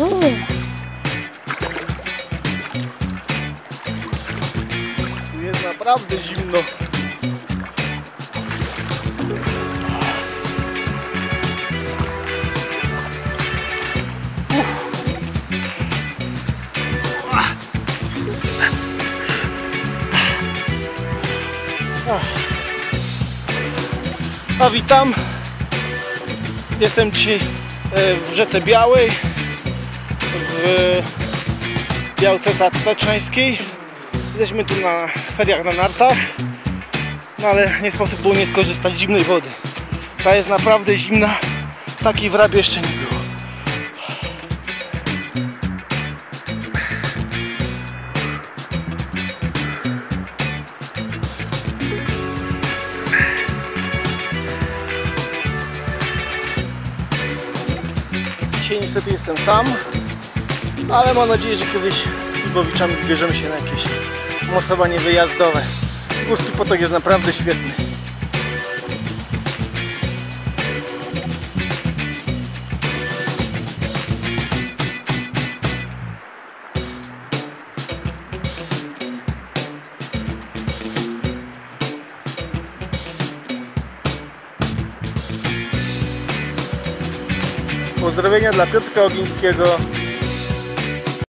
Tu jest naprawdę zimno. A witam. Jestem dzisiaj e, w rzece Białej, w Białce Tatrzańskiej. Jesteśmy tu na feriach na nartach, no ale nie sposób było nie skorzystać z zimnej wody. Ta jest naprawdę zimna, takiej w Rabie jeszcze nie było. Niestety jestem sam, ale mam nadzieję, że kiedyś z Kubowiczami wybierzemy się na jakieś mocowanie wyjazdowe. Górski potok jest naprawdę świetny. Pozdrowienia dla Piotrka Ogińskiego,